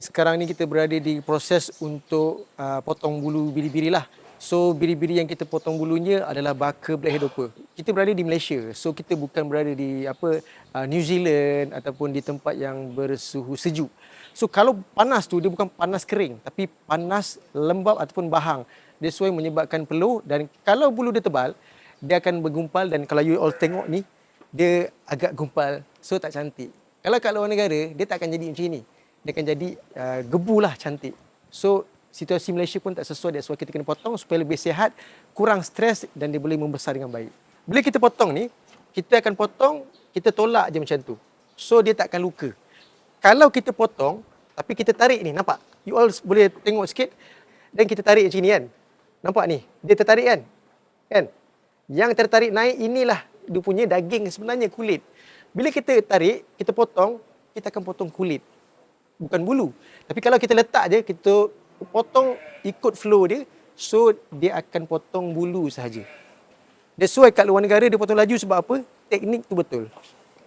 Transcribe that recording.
Sekarang ni kita berada di proses untuk uh, potong bulu biri-biri lah. So biri-biri yang kita potong bulunya adalah baka black headhopper. Kita berada di Malaysia. So kita bukan berada di apa uh, New Zealand ataupun di tempat yang bersuhu sejuk. So kalau panas tu dia bukan panas kering tapi panas lembab ataupun bahang. That's why menyebabkan peluh dan kalau bulu dia tebal dia akan bergumpal dan kalau you all tengok ni dia agak gumpal so tak cantik. Kalau kat luar negara dia tak akan jadi macam ni. Dia akan jadi uh, gebu lah cantik. So situasi Malaysia pun tak sesuai that's why kita kena potong supaya lebih sihat, kurang stres dan dia boleh membesar dengan baik. Bila kita potong ni, kita akan potong, kita tolak je macam tu. So dia tak akan luka. Kalau kita potong tapi kita tarik ni, nampak? You all boleh tengok sikit dan kita tarik macam ni kan. Nampak ni? Dia tertarik kan? Kan? Yang tertarik naik inilah dia punya daging sebenarnya kulit. Bila kita tarik, kita potong, kita akan potong kulit. Bukan bulu. Tapi kalau kita letak je, kita potong ikut flow dia, so dia akan potong bulu sahaja. That's why kat luar negara dia potong laju sebab apa? Teknik tu betul.